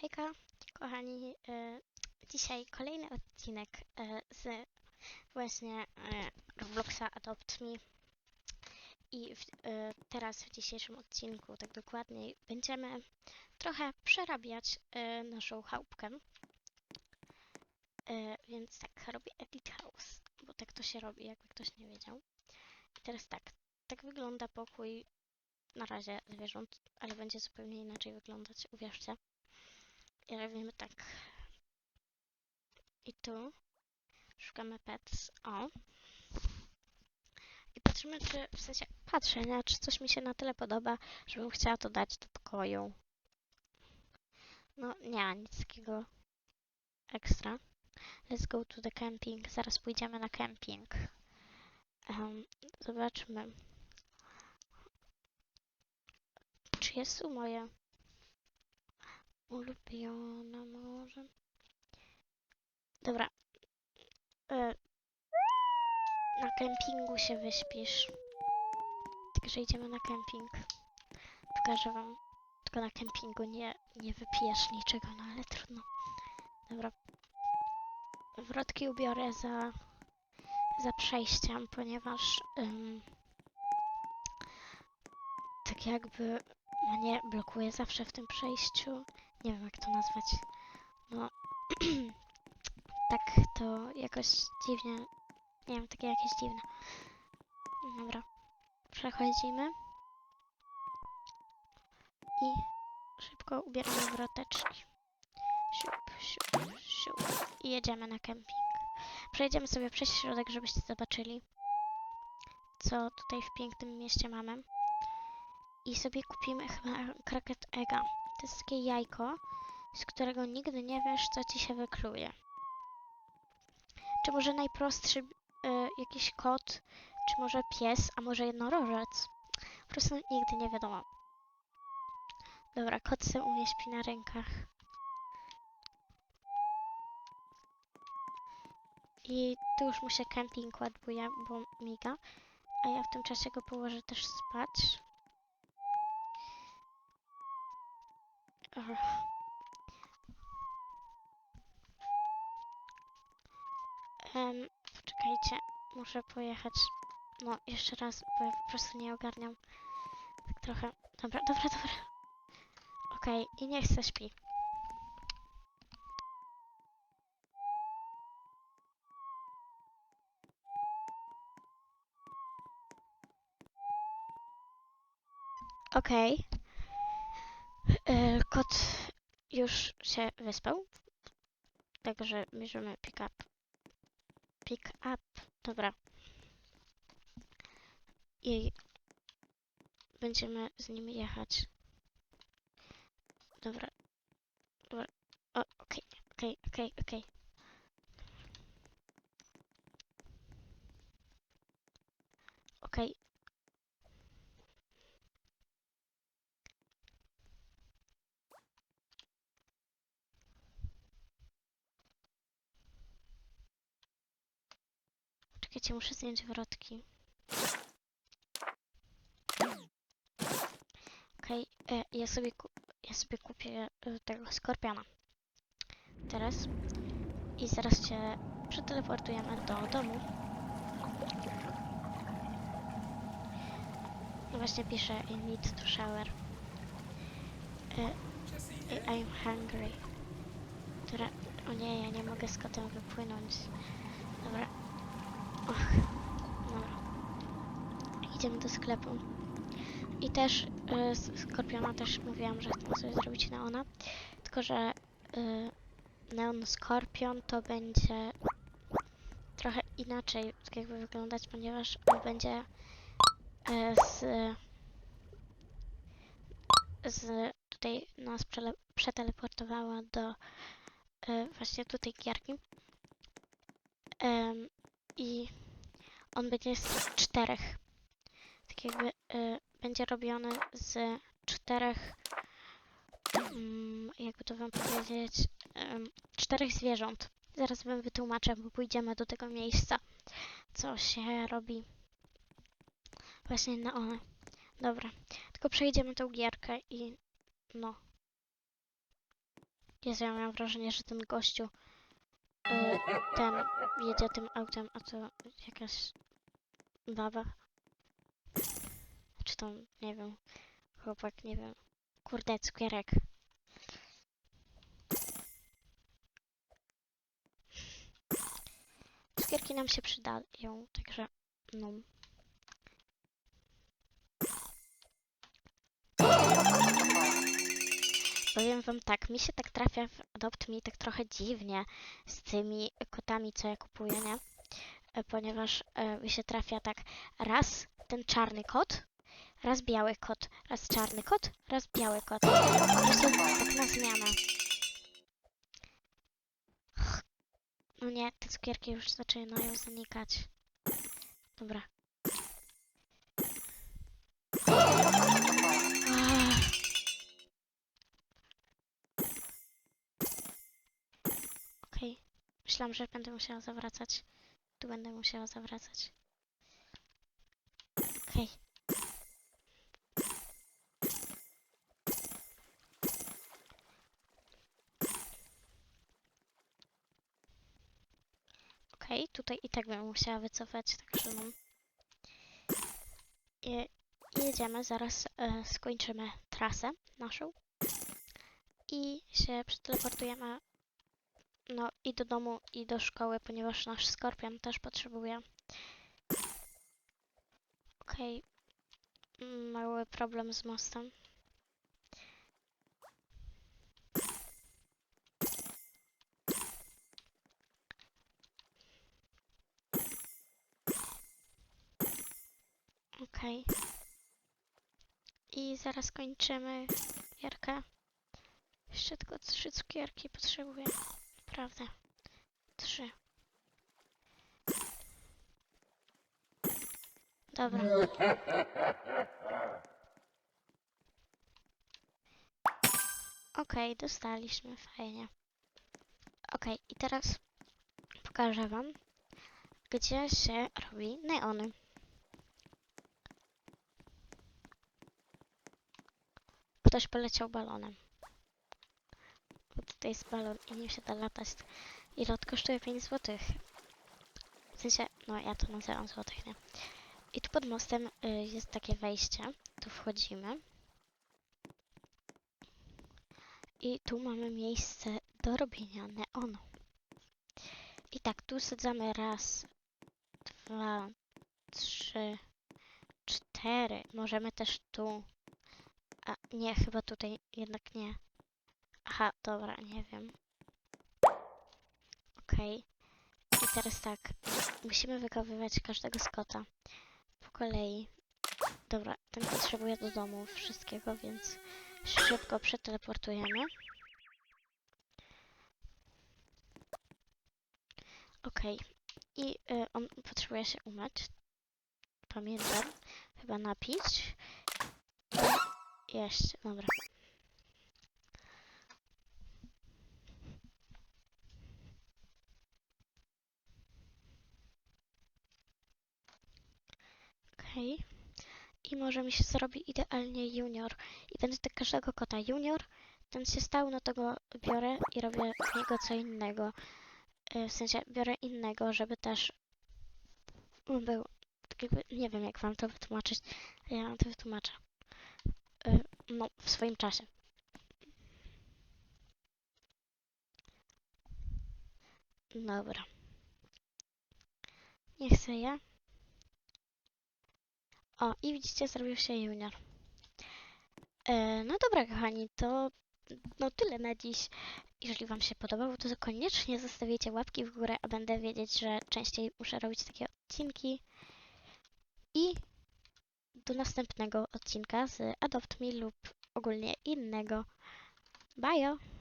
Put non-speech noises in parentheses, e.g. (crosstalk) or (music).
Hejka, kochani. e, Dzisiaj kolejny odcinek e, z właśnie e, Robloxa Adopt Me. I w, teraz w dzisiejszym odcinku, tak dokładniej, będziemy trochę przerabiać naszą chałupkę. Więc tak, robię Edit House, bo tak to się robi, jakby ktoś nie wiedział. I teraz tak, tak wygląda pokój na razie zwierząt, ale będzie zupełnie inaczej wyglądać, uwierzcie. I robimy tak. I tu szukamy pets. O. I patrzymy, czy w sensie patrzę, nie? Czy coś mi się na tyle podoba, żebym chciała to dać do pokoju. No nie, nic takiego ekstra. Let's go to the camping. Zaraz pójdziemy na camping. Em, zobaczmy. Czy jest tu moje Ulubiona może. Dobra. E, na kempingu się wyśpisz. Także idziemy na kemping. Pokażę wam. Tylko na kempingu nie, nie wypijesz niczego, no ale trudno. Dobra. Wrotki ubiorę za, za przejściem, ponieważ ym, tak jakby mnie blokuje zawsze w tym przejściu nie wiem jak to nazwać. No, (clears throat) tak to jakoś dziwnie, nie wiem, takie jakieś dziwne. Dobra, przechodzimy i szybko ubieramy wroteczki. Siup, siup, siup i jedziemy na kemping. Przejedziemy sobie przez środek, żebyście zobaczyli, co tutaj w pięknym mieście mamy. I sobie kupimy chyba kraket Ega. To jest takie jajko, z którego nigdy nie wiesz, co ci się wykluje. Czy może najprostszy y, jakiś kot, czy może pies, a może jednorożec. Po prostu nigdy nie wiadomo. Dobra, kot se u mnie śpi na rękach. I tu już mu się kemping ładuje, bo miga. A ja w tym czasie go położę też spać. Em, poczekajcie, muszę pojechać. No, jeszcze raz, bo ja po prostu nie ogarniam. Tak trochę. Dobra, dobra, dobra. Okej, i niech se śpi. Okej. E, Kot już się wyspał. Także bierzemy pick up. Pick up. Dobra. I będziemy z nim jechać. Dobra. Dobra. O, okej, okej, okej, okej. Okej. Czekajcie, muszę zdjąć wrotki. Okej, e, ja sobie ja sobie kupię e, tego skorpiona. Teraz. I zaraz cię przeteleportujemy do domu. No właśnie piszę I need to shower. E, e, I'm hungry. Dobra, o nie, ja nie mogę z kotem wypłynąć. Dobra. Och, dobra. Idziemy do sklepu. I też y, Skorpiona też mówiłam, że chcę sobie zrobić neona. Tylko, że y, neon Skorpion to będzie trochę inaczej tak jakby wyglądać, ponieważ on będzie y, z, z tutaj nas przeteleportowała do y, właśnie tutaj gierki. Em, I on będzie z czterech. Tak jakby y, będzie robiony z czterech. Mm, jakby to wam powiedzieć? Czterech zwierząt. Zaraz wam wytłumaczę, bo pójdziemy do tego miejsca, co się robi właśnie na one. Dobra, tylko przejdziemy tą gierkę i no. Jezu, ja miałam wrażenie, że ten gościu, ten jedzie tym autem, a to jakaś baba. Czy to, nie wiem, chłopak, nie wiem. Kurde, cukierek. Cukierki nam się przydają, także no. Powiem wam tak, mi się tak trafia w Adopt Me tak trochę dziwnie z tymi kotami, co ja kupuję, nie? E, Ponieważ e, mi się trafia tak raz ten czarny kot, raz biały kot, raz czarny kot, raz biały kot. Po prostu tak na zmianę. No nie, te cukierki już zaczynają zanikać. Dobra. Myślałam, że będę musiała zawracać. Tu będę musiała zawracać. Okej. Okej, tutaj i tak bym musiała wycofać, także no. I, jedziemy, zaraz e, skończymy trasę naszą. I się przeteleportujemy no i do domu, i do szkoły, ponieważ nasz skorpion też potrzebuje. Okej. Mm, Mały problem z mostem. Okej. I zaraz kończymy gierkę. Jeszcze tylko trzy cukierki potrzebuję. Prawda. Trzy. Dobra. Okej, dostaliśmy, fajnie. Okej, i teraz pokażę wam, gdzie się robi neony. Ktoś poleciał balonem. Tutaj jest balon i nim się da latać. I lot kosztuje 5 zł. W sensie, no ja to nazywam złotych, nie? I tu pod mostem y, jest takie wejście. Tu wchodzimy. I tu mamy miejsce do robienia neonu. I tak, tu sadzamy raz, dwa, trzy, cztery. Możemy też tu. A nie, chyba tutaj jednak nie. Aha, dobra, nie wiem. Okej. I teraz tak, musimy wychowywać każdego z kota po kolei. Dobra, ten potrzebuje do domu wszystkiego, więc szybko przeteleportujemy. Okej. I y, on potrzebuje się umyć. Pamiętam. Chyba napić. Jeść. Dobra. I może mi się zrobi idealnie junior. I będę do każdego kota junior. Ten się stał, no to go biorę i robię niego co innego. Y, W sensie biorę innego, żeby też był. Tak jakby, nie wiem jak wam to wytłumaczyć. Ja wam to wytłumaczę. Y, No, w swoim czasie. Dobra. Niech ja. O, i widzicie, zrobił się junior. E, no dobra, kochani, to no tyle na dziś. Jeżeli Wam się podobało, to koniecznie zostawicie łapki w górę, a będę wiedzieć, że częściej muszę robić takie odcinki. I do następnego odcinka z Adopt Me lub ogólnie innego. Bye!